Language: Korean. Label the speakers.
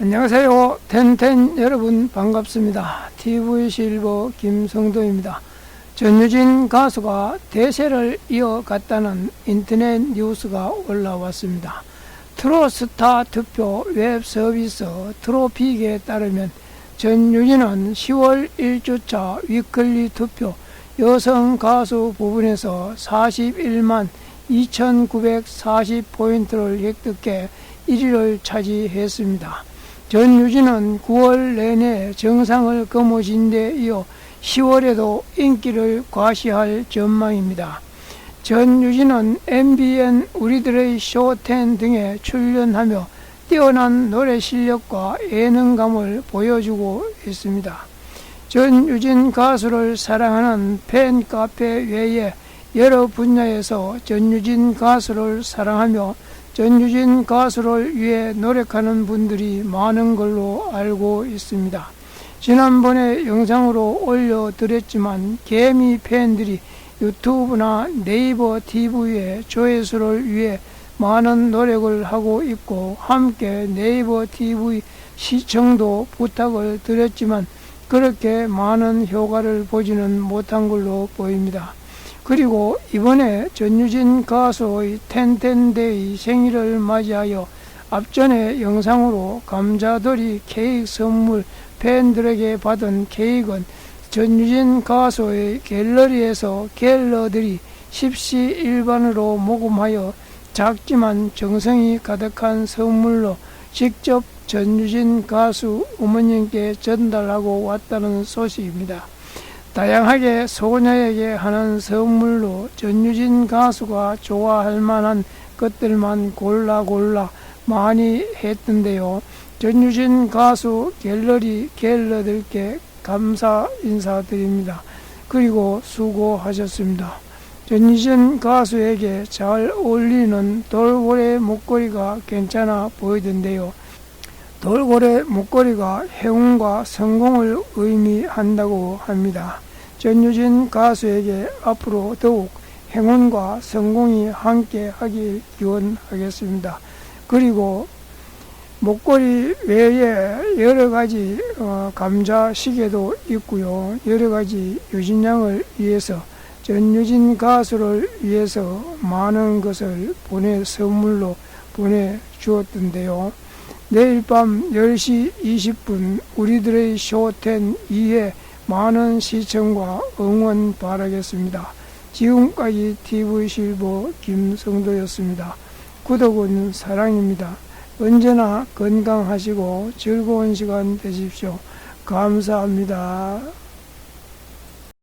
Speaker 1: 안녕하세요. 텐텐 여러분 반갑습니다. TV 실버 김성도입니다. 전유진 가수가 대세를 이어갔다는 인터넷 뉴스가 올라왔습니다. 트로스타 투표 웹 서비스 트로픽에 따르면 전유진은 10월 1주차 위클리 투표 여성 가수 부분에서 41만 2,940포인트를 획득해 1위를 차지했습니다. 전유진은 9월 내내 정상을 거머쥔 데 이어 10월에도 인기를 과시할 전망입니다. 전유진은 MBN 우리들의 쇼10 등에 출연하며 뛰어난 노래 실력과 예능감을 보여주고 있습니다. 전 유진 가수를 사랑하는 팬카페 외에 여러 분야에서 전유진 가수를 사랑하며 전유진 가수를 위해 노력하는 분들이 많은 걸로 알고 있습니다. 지난번에 영상으로 올려드렸지만 개미 팬들이 유튜브나 네이버 TV의 조회수를 위해 많은 노력을 하고 있고 함께 네이버 TV 시청도 부탁을 드렸지만 그렇게 많은 효과를 보지는 못한 걸로 보입니다. 그리고 이번에 전유진 가수의 텐텐데이 생일을 맞이하여 앞전에 영상으로 감자돌이 케이크 선물 팬들에게 받은 케이크는 전유진 가수의 갤러리에서 갤러들이 십시일반으로 모금하여 작지만 정성이 가득한 선물로 직접 전유진 가수 어머님께 전달하고 왔다는 소식입니다. 다양하게 소녀에게 하는 선물로 전유진 가수가 좋아할 만한 것들만 골라 골라 많이 했던데요. 전유진 가수 갤러리 갤러들께 감사 인사드립니다. 그리고 수고하셨습니다. 전유진 가수에게 잘 어울리는 돌고래 목걸이가 괜찮아 보이던데요. 돌고래 목걸이가 행운과 성공을 의미한다고 합니다. 전유진 가수에게 앞으로 더욱 행운과 성공이 함께 하길 기원하겠습니다. 그리고 목걸이 외에 여러 가지 어, 감자 시계도 있고요. 여러 가지 유진양을 위해서 전유진 가수를 위해서 많은 것을 보내 선물로 보내 주었던데요. 내일 밤 10시 20분 우리들의 쇼텐 2회 많은 시청과 응원 바라겠습니다. 지금까지 TV실버 김성도였습니다. 구독은 사랑입니다. 언제나 건강하시고 즐거운 시간 되십시오. 감사합니다.